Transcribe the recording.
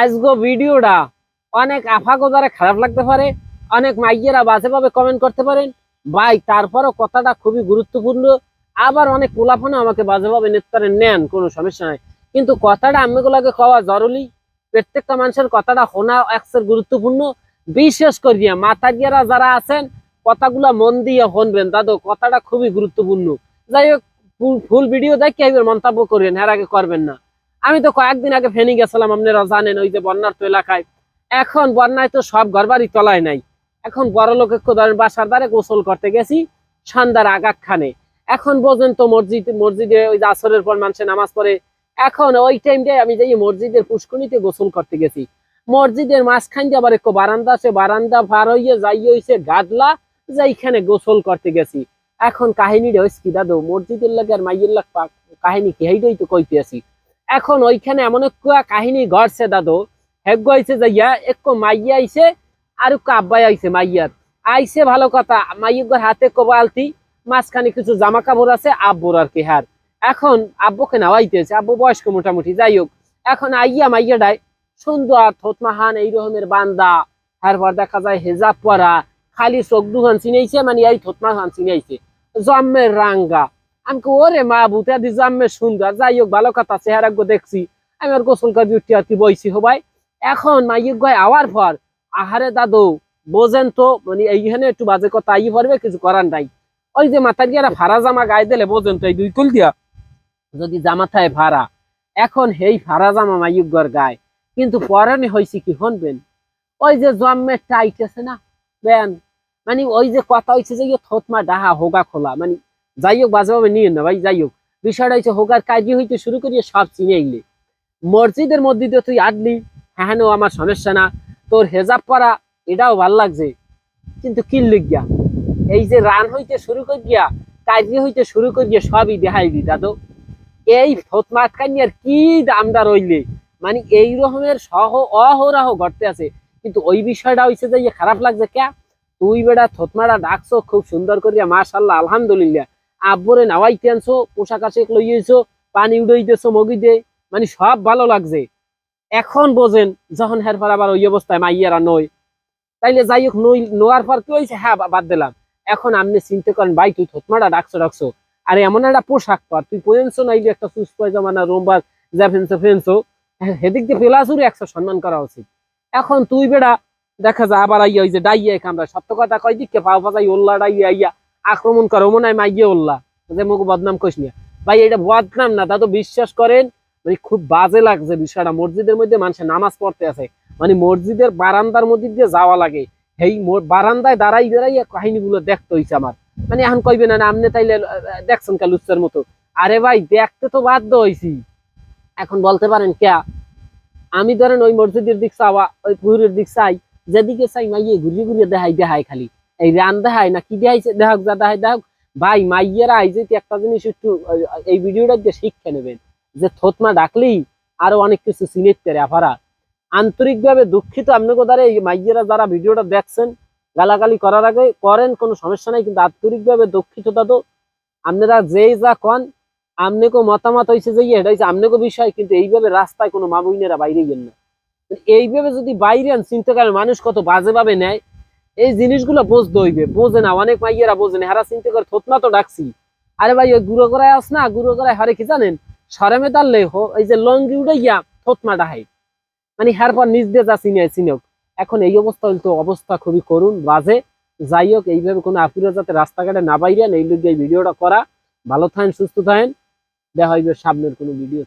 আজগো ভিডিওটা অনেক আফাগো দ্বারা খারাপ লাগতে পারে, অনেক মাইয়েরা বাজেভাবে কমেন্ট করতে পারেন। ভাই, তারপরও কথাটা খুবই গুরুত্বপূর্ণ। আবার অনেক পোলাফোনে আমাকে বাজেভাবে নেতারে নেন, কোনো সমস্যা নাই। কিন্তু কথাটা আমিগুলাকে কওয়া জরুরি। প্রত্যেকটা মানুষের কথাটা শোনা একসের গুরুত্বপূর্ণ। বিশেষ করিয়া মাতাগিয়ারা যারা আছেন, কথাগুলা মন দিয়ে শুনবেন। দাদু, কথাটা খুবই গুরুত্বপূর্ণ। যাই হোক, ফুল ভিডিও দেখে মন্তব্য করবেন এর আগে করবেন না। আমি তো কয়েকদিন আগে ফেনি গেছিলাম, আপনারা জানেন ওই যে বন্যার তো এলাকায়। এখন বন্যায় তো সব ঘরবাড়ি তলায় নাই। এখন বড় লোক ধরেন বাসার দ্বারে গোসল করতে গেছি সন্ধ্যার আগাক খানে। এখন বোঝেন তো মসজিদ, মসজিদে ওই যে আসরের পর মানুষের নামাজ পড়ে। এখন ওই টাইমটাই আমি যাই মসজিদের পুষ্কনিতে গোসল করতে গেছি। মসজিদের মাঝখান দিয়ে আবার একটু বারান্দা আছে, বারান্দা পার হইয়ে যাই হইছে গাদলা, যাইখানে গোসল করতে গেছি। এখন কাহিনীটা হয়েছে কি দাদু মসজিদের লাগে আর মাইয়ের লাগ কাহিনী কি? সেইটাই তো কইতে আছি। এখন ওইখানে এমন একটা কাহিনী ঘটছে, দাদু। হেগ্য আইছে যাইয়া একটু মাইয়া আইছে আর একটু আব্বাই আইছে মাইয়ার। আইছে ভালো কথা মাইয়ের হাতে কোবালতি, মাঝখানে কিছু জামা কাপড় আছে, আব্বুর আর কি হার। এখন আব্বুকে নাওয়াইতেছে আব্বু বয়স্ক মোটামুটি, যাই হোক। এখন আইয়া মাইয়াডায় সুন্দর, থতমাহান, এই রকমের বান্দা। তারপর দেখা যায় হেজাব পরা, খালি চোখ দুহান চিনাইছে মানে এই থতমাহান চিনাইছে। জন্মের রাঙ্গা। আমি ওরে মা বুতা দি জন্মের সুন্দর। যাই হোক ভালো কথা, চেহারা গো দেখছি। আমি আর গোসল করে উঠি আর কি বইছি হবাই এখন মাইয়ের গয় আওয়ার পর, আহারে দাদু, বোঝেন তো মানে এইখানে একটু বাজে কথা আই পড়বে, কিছু করার নাই। ওই যে মাথার গিয়ে ফাড়া জামা গায়ে দিলে, বোঝেন তো, এই দুই কুল দিয়া। যদি জামা থায় ভাড়া। এখন হেই ভাড়া জামা মাইয়ুগর গায়ে। কিন্তু পরনে হয়েছে কি, শুনবেন? ওই যে জন্মের টাইট আছে না বেন মানে ওই যে কথা হয়েছে যে ইয়ে থতমা, ডাহা, হোগা খোলা। মানে যাই হোক বাজেভাবে নিয়ে না ভাই যাই হোক বিষয়টা হচ্ছে হোগার কাজই হইতে শুরু করিয়ে সব চিনে এলে মসজিদের মধ্যে দিয়ে তুই আটলি হ্যাঁ আমার সমস্যা না। তোর হেজাব পরা, এটাও ভালো লাগছে। কিন্তু কি লিখিয়া এই যে রান হইতে শুরু করিয়া কাজী হইতে শুরু করিয়া সবই দেখাইলি দাদু। এই ফতমাত কানিয়ার কি দামটা রইলে? মানে এই রকমের সহ অহরাহ ঘটতে আছে। কিন্তু ওই বিষয়টা হইছে যে ইয়ে খারাপ লাগছে কে? তুই বেটা থতমাটা ডাকছো, খুব সুন্দর করিয়া, মাশাল্লাহ, আলহামদুলিল্লাহ। আব্বরে নাওয়াইতে আনছো, পোশাক আশাক লইয়েছো পানি উড়াইতেছো মগিতে মানে সব ভালো লাগছে। এখন বোঝেন, যখন হের পর আবার ওই অবস্থায় মাইয়ারা নই তাইলে যাই হোক নই, নোয়ার পর কি হয়েছে হ্যাঁ বাদ দিলাম। এখন আপনি চিন্তা করেন, ভাই, তুই থতমাটা ডাকছো ডাকছো। আর, এমন একটা পোশাক পর, তুই পয়েন্সো নাইলে একটা সুস পয়জামা না, রোমবার যা ফেনছো ফেনছো হেদিক দিয়ে পেলাসুরে একশো সম্মান করা উচিত। এখন তুই বেড়া, দেখা যায় আবার আইয়া ওই যে ডাইয়া কামড়া সত্য কথা কয় দিকে, পাও পাজাই, ওল্লা ডাইয়া আইয়া আক্রমণ করে মনে হয় মাইয়ে ওল্লা যে মুখ বদনাম কইস নিয়া ভাই এটা বদনাম না দাদু বিশ্বাস করেন মানে খুব বাজে লাগছে বিষয়টা। মসজিদের মধ্যে মানুষের নামাজ পড়তে আছে মানে মসজিদের বারান্দার মধ্যে দিয়ে যাওয়া লাগে। এই বারান্দায় দাঁড়াই দাঁড়াই কাহিনীগুলো দেখতে হইছে আমার। মানে এখন কইবে না না, আপনি তাইলে দেখছেন কা লুচ্চার মতো? আরে ভাই দেখতে তো বাধ্য হইছি। এখন বলতে পারেন কে আমি ধরেন ওই মসজিদের দিক চাওয়া ওই পুকুরের দিক চাই যেদিকে চাই মাইয়ে ঘুরিয়ে ঘুরিয়ে দেখাই দেখাই খালি। এই রান দেখায় না কি দেখাইছে? দেখাক যা দেখাই দেখাক। ভাই মাইয়েরা আই যদি একটা জিনিস একটু এই ভিডিওটা দিয়ে শিক্ষা নেবেন যে থতমা ডাকলেই আরও অনেক কিছু সিনেট করে আফারা। আন্তরিকভাবে দুঃখিত আপনাকে দ্বারা এই মাইয়েরা যারা ভিডিওটা দেখছেন গালাগালি করার আগে করেন কোনো সমস্যা নাই কিন্তু আন্তরিকভাবে দুঃখিত দাদু আপনারা যেই যা কন আমনেকো মতামত হয়েছে যে ইয়ে, এটা হচ্ছে আমনেকো বিষয় কিন্তু এইভাবে রাস্তায় কোনো মা বইনেরা বাইরে গেল না। এইভাবে যদি বাইরে আন চিন্তা করেন মানুষ কত বাজে ভাবে নেয় এই জিনিসগুলো বুঝতে হইবে। বোঝে না, অনেক মাইয়েরা বোঝে না। হারা চিন্তা করে থতমা তো ডাকছি। আরে ভাই, ওই গুঁড়ো করায় আস না, গুঁড়ো করায়, হরে কি জানেন? সরেমে তারলে হো এই যে লঙ্গি উড়ে গিয়া থতমা ডাহাই মানে হার পর নিজ দিয়ে যা চিনে চিনক এখন এই অবস্থা হইলে তো, অবস্থা খুবই করুন বাজে। যাই হোক, এইভাবে কোনো আপুরা যাতে রাস্তাঘাটে না বাইরেন এই লোক ভিডিওটা করা। ভালো থাকেন, সুস্থ থাকেন। দেখা হইবে সামনের কোনো ভিডিও